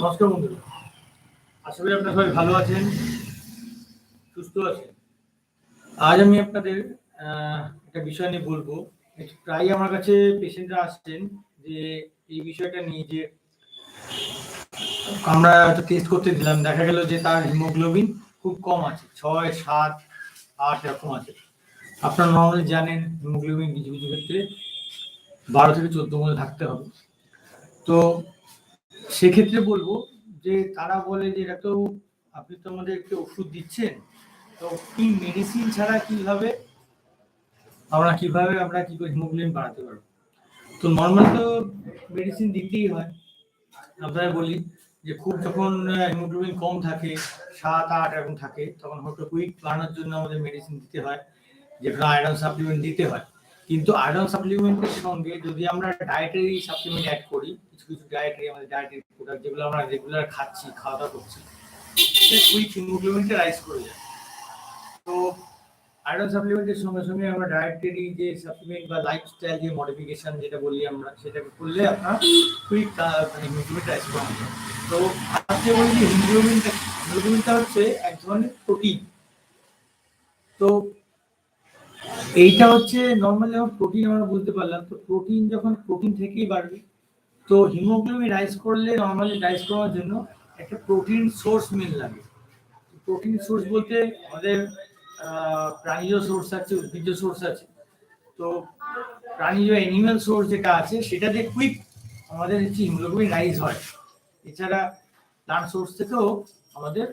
নমস্কার বন্ধুরা। আশা করি আপনারা সবাই ভালো আছেন, সুস্থ আছেন। আজ আমি আপনাদের একটা বিষয় নিয়ে বলব। প্রায় আমার কাছে পেশেন্টরা আসছেন যে এই বিষয়টা নিয়ে যে আমরা একটা টেস্ট করতে দিলাম। দেখা গেল যে তার হিমোগ্লোবিন খুব কম আছে, ছয়, সাত, আট এরকম আছে। আপনারা নর্মালি জানেন হিমোগ্লোবিন কিছু কিছু ক্ষেত্রে বারো থেকে চোদ্দ মধ্যে থাকতে হবে। তো সেক্ষেত্রে বলব যে তারা বলে যে এটা তো, আপনি তো আমাদের একটু ওষুধ দিচ্ছেন, তো কি মেডিসিন ছাড়া কীভাবে, আমরা কীভাবে আমরা কি করে হিমোগ্লোবিন বাড়াতে পারব? তো নর্মাল তো মেডিসিন দিতেই হয়। আপনারা বলি যে খুব যখন হিমোগ্লোবিন কম থাকে, সাত, আট এরকম থাকে, তখন হয়তো কুইক বাড়ানোর জন্য আমাদের মেডিসিন দিতে হয় যেগুলো আয়রন সাপ্লিমেন্ট দিতে হয়। কিন্তু আয়রন সাপ্লিমেন্টের সঙ্গে যদি আমরা ডায়েটারি সাপ্লিমেন্ট অ্যাড করি, কিছু কিছু ডায়েটারি আমাদের ডায়েটারি প্রোডাক্ট যেগুলো আমরা রেগুলার খাচ্ছি খাওয়া দাওয়া করছি কুইক হিমোগ্লোবিনটা রাইজ করে যায়। তো আয়রন সাপ্লিমেন্টের সঙ্গে সঙ্গে আমরা ডায়েটারি যে সাপ্লিমেন্ট বা লাইফস্টাইল যে মডিফিকেশন যেটা বলি আমরা, সেটাকে করলে আপনার কুইক মানে হিমোগ্লোবিন রাইজ করা তো আজকে বলি যে হিমোগ্লোবিনটা হিমোগ্লোবিনটা হচ্ছে এক ধরনের প্রোটিন তো এইটা হচ্ছে নর্মালি আমার প্রোটিন আমরা বুঝতে পারলাম, তো প্রোটিন যখন প্রোটিন থেকেই বাড়বে, তো হিমোগ্লোবিন রাইজ করলে নর্মালি রাইজ করার জন্য একটা প্রোটিন সোর্স মেন লাগে। প্রোটিন সোর্স বলতে আমাদের প্রাণীজ সোর্স আছে, উদ্ভিজ্জ সোর্স আছে। তো প্রাণীজ অ্যানিমাল সোর্স যেটা আছে সেটা দিয়ে কুইক আমাদের হচ্ছে হিমোগ্লোবিন রাইজ হয়। এছাড়া প্লান্ট সোর্স থেকেও আমাদের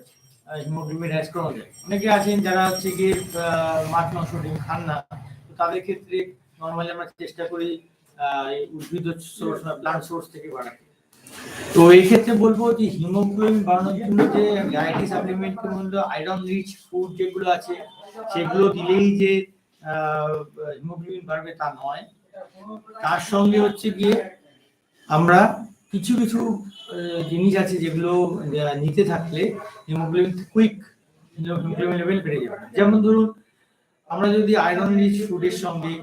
হিমোগ্লোবিন রাইজ যায় অনেকে আছেন যারা হচ্ছে গিয়ে মাছ, মাংস, ডিম খান না। তো তাদের ক্ষেত্রে নর্মালি আমরা চেষ্টা করি উদ্ভিদ সোর্স বা প্লান্ট সোর্স থেকে বাড়াতে। তো এই ক্ষেত্রে বলব যে হিমোগ্লোবিন বাড়ানোর জন্য যে ডায়েটি সাপ্লিমেন্টের মধ্যে আয়রন রিচ ফুড যেগুলো আছে, সেগুলো দিলেই যে হিমোগ্লোবিন বাড়বে তা নয়। তার সঙ্গে হচ্ছে গিয়ে আমরা কিছু কিছু জিনিস আছে যেগুলো নিতে থাকলে হিমোগ্লোবিন কুইক হিমোগ্লোবিন লেভেল বেড়ে যাবে যেমন ধরুন, আমরা যদি আয়রন রিচ ফুডের সঙ্গে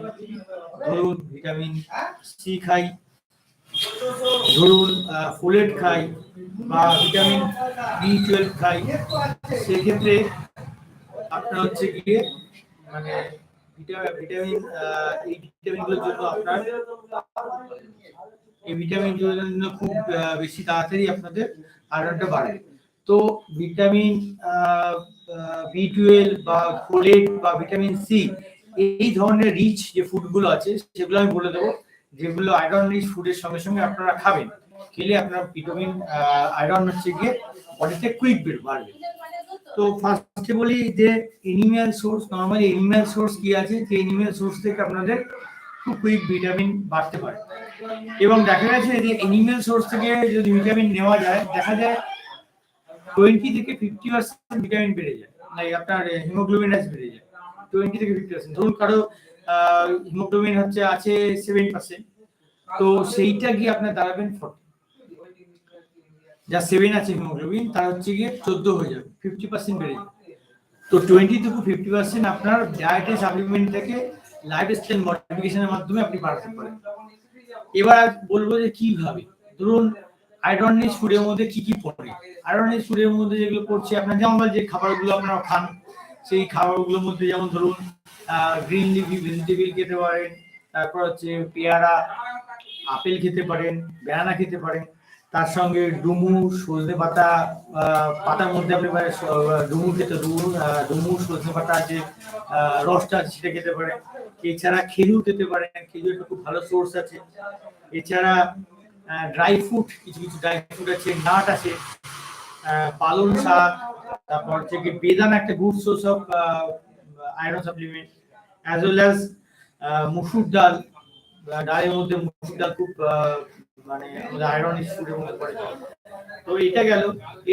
ধরুন ভিটামিন সি খাই, ধরুন ফোলেট খাই বা ভিটামিন বি টুয়েলভ খাই, সেক্ষেত্রে আপনার হচ্ছে গিয়ে মানে ভিটা- ভিটামিন এই ভিটামিনগুলোর জন্য আপনার এই ভিটামিনগুলোর জন্য খুব বেশি তাড়াতাড়ি আপনাদের আয়রনটা বাড়ে তো ভিটামিন বি টুয়েলভ বা ফোলেট বা ভিটামিন সি এই ধরনের রিচ যে ফুডগুলো আছে, সেগুলো আমি বলে দেবো, যেগুলো আয়রন রিচ ফুডের সঙ্গে সঙ্গে আপনারা খাবেন। খেলে আপনার ভিটামিন আয়রন হচ্ছে গিয়ে বডিতে কুইক বের, বাড়বে। তো ফার্স্টে বলি যে animal source normally animal source কি আছে? যে এনিম্যাল সোর্স থেকে আপনাদের কুইক ভিটামিন বাড়তে পারে। এবং দেখা গেছে যে এনিম্যাল সোর্স থেকে যদি ভিটামিন নেওয়া যায়, দেখা যায় টোয়েন্টি থেকে ফিফটি পার্সেন্ট ভিটামিন বেড়ে যায় মানে আপনার হিমোগ্লোবিন বেড়ে যায় টোয়েন্টি থেকে ফিফটি পার্সেন্ট ধরুন কারও হিমোগ্লোবিন হচ্ছে, আছে সেভেন পার্সেন্ট তো সেইটা গিয়ে আপনার দাঁড়াবেন ফর্টি যা সেভেন আছে হিমোগ্লোবিন তার হচ্ছে গিয়ে চোদ্দ হয়ে যাবে ফিফটি পার্সেন্ট বেড়ে যাবে। তো টোয়েন্টি থেকে ফিফটি পার্সেন্ট আপনার ডায়েটের সাপ্লিমেন্ট থেকে লাইফ স্টাইল মডিফিকেশনের মাধ্যমে আপনি বাড়াতে পারেন। এবার বলব যে কীভাবে? ধরুন আয়রন রিচ ফুডের মধ্যে কি কি পড়ে? আয়রন রিচ ফুডের মধ্যে যেগুলো পড়ছে, আপনার যেমন যে খাবারগুলো আপনারা খান, সেই খাবারগুলোর মধ্যে যেমন ধরুন গ্রিন লিফি ভেজিটেবল খেতে পারেন, তারপর হচ্ছে পেয়ারা, আপেল খেতে পারেন ব্যানানা খেতে পারেন, তার সঙ্গে ডুমু, সজনে পাতা পাতার মধ্যে আপনি ডুমু খেতে, ডুমু ডুমু, সজনে পাতা যে রসটা সেটা খেতে পারেন। এছাড়া খেজুর খেতে পারেন খেজুর একটা খুব ভালো সোর্স আছে। এছাড়া ড্রাই ফ্রুট কিছু কিছু ড্রাই ফ্রুট আছে নাট আছে আহ, পালং শাক তারপর হচ্ছে কি বেদান একটা good source of iron supplement as well as মুসুর ডাল ডালের মধ্যে মুসুর ডাল খুব মানে আমাদের আয়রন ফুডের মধ্যে পড়ে। তো এটা গেল।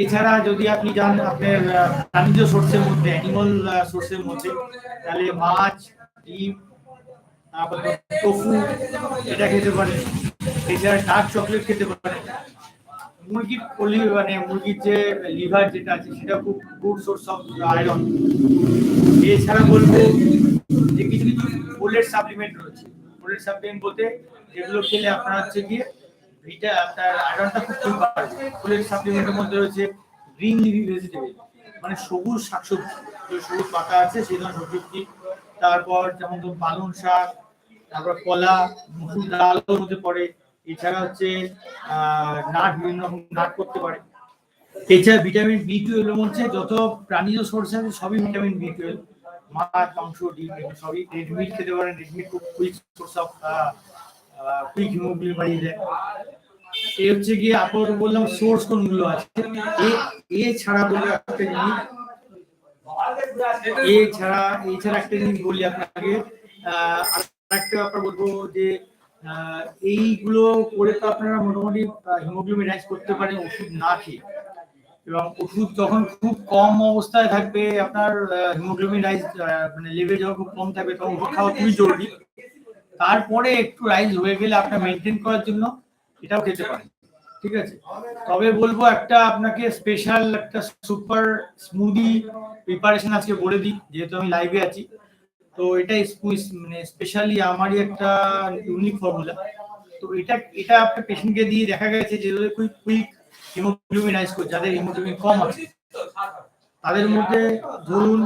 এছাড়া যদি আপনি যান আপনার প্রাণীজ সোর্সের মধ্যে অ্যানিমাল সোর্সের মধ্যে তাহলে মাছ ডিম এটা খেতে এছাড়া ডার্ক খেতে মুরগির মানে মুরগির যে লিভার যেটা আছে সেটা খুব এছাড়া কিছু কিছু সাপ্লিমেন্ট রয়েছে সাপ্লিমেন্ট বলতে যেগুলো খেলে আপনার হচ্ছে গিয়ে ভিটা আপনার খুব সাপ্লিমেন্টের মধ্যে রয়েছে গ্রিন লিভি ভেজিটেবল মানে সবুজ শাকসবজি সবুজ পাতা আছে সেই ধরনের শাকসবজি তারপর যেমন ধরুন পালং শাক তারপর কলা, মুসুর ডালের হতে পারে, এছাড়া হচ্ছে নাট, বিভিন্ন রকম নাট করতে পারে। এছাড়া ভিটামিন বি টুয়েলভ হচ্ছে যত প্রাণীজ সোর্স আছে, সবই ভিটামিন বি টুয়েলভ মাছ, মাংস, ডিম সবই রেড মিট খেতে পারেন। রেড মিট খুব quick source of quick haemoglobin বাড়িয়ে দেয়। এ হচ্ছে গিয়ে আপাতত বললাম সোর্স কোনগুলো আছে। এ- এছাড়া বললে একটা জিনিস এছাড়া এছাড়া একটা জিনিস বলি আপনাকে। আহ, ব্যাপার বলব যে এইগুলো করে তো আপনারা মোটামুটি হিমোগ্লোবিন রাইজ করতে পারেন ওষুধ না খেয়ে। এবং ওষুধ যখন খুব কম অবস্থায় থাকবে আপনার হিমোগ্লোবিন রাইজ মানে লেভেল যখন খুব কম থাকবে তখন ওষুধ খাওয়া খুবই জরুরি। তারপরে একটু রাইজ হয়ে গেলে আপনার মেনটেন করার জন্য এটাও খেতে পারেন। ঠিক আছে? তবে বলব একটা আপনাকে স্পেশাল একটা সুপার স্মুদি প্রিপারেশন আজকে বলে দিই যেহেতু আমি লাইভে আছি। তো এটা মানে স্পেশালি আমারই একটা ইউনিক ফর্মুলা তো এটা এটা আপনার পেশেন্টকে দিয়ে দেখা গেছে যে কুইক কুইক হিমোগ্লোবিন রাইজ করে যাদের হিমোগ্লোবিন কম আছে। তাদের মধ্যে ধরুন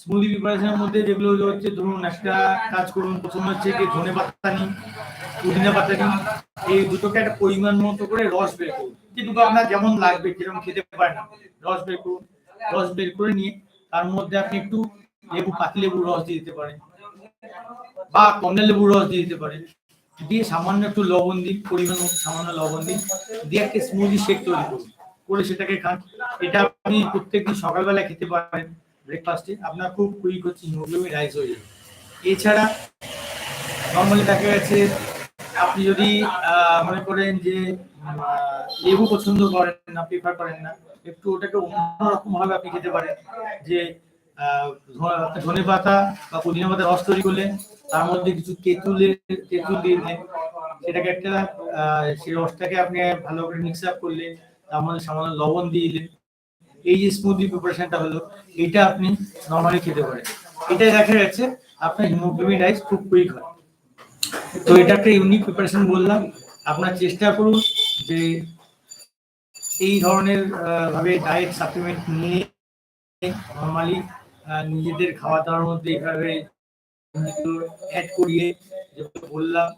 স্মুদি প্রিপারেশনের মধ্যে যেগুলো হচ্ছে, ধরুন একটা কাজ করুন, প্রথম হচ্ছে কি ধনে পাতা নিন, পুদিনা পাতা নিন, এই দুটোকে একটা পরিমাণ মতো করে রস বের করুন। যেটুকু আপনার যেমন লাগবে, যেরকম খেতে পারেন, রস বের করুন, রস বের করে নিয়ে তার মধ্যে আপনি একটু লেবু, পাতি লেবুর রস দিয়ে দিতে পারেন বা কমলা লেবুর রস দিয়ে দিতে পারেন। দিয়ে সামান্য একটু লবণ দিন, পরিমাণ মতো সামান্য লবণ দিন। দিয়ে একটা স্মুদি শেক তৈরি করুন। করে সেটাকে খান। এটা আপনি প্রত্যেকদিন সকালবেলা খেতে পারেন ব্রেকফাস্টে আপনার খুব কুইক হচ্ছে হিমোগ্লোবিন রাইজ হয়ে যাবে। এছাড়া নর্মালি দেখা গেছে, আপনি যদি মনে করেন যে লেবু পছন্দ করেন না প্রিফার করেন না একটু ওটাকে অন্যরকম ভাবে আপনি খেতে পারেন। যে ধনে পাতা বা পুদিনা পাতা রস তৈরি করলেন তার মধ্যে কিছু তেঁতুলের, তেঁতুল দিয়ে দিলেন। সেটাকে একটা সেই রসটাকে আপনি ভালো করে মিক্স আপ করলেন তার মধ্যে সামান্য লবণ দিয়ে দিলেন। এই যে স্মুদি প্রিপারেশনটা হলো, এটা আপনি নর্মালি খেতে পারেন। এটা দেখা যাচ্ছে আপনার হিমোগ্লোবিন রাইস খুব কুইক হয়। তো এটা একটা ইউনিক প্রিপারেশন বললাম। আপনার চেষ্টা করুন যে এই ধরনের ভাবে ডায়েট সাপ্লিমেন্ট নিয়ে নর্মালি নিজেদের খাওয়া দাওয়ার মধ্যে এভাবে অ্যাড করিয়ে বললাম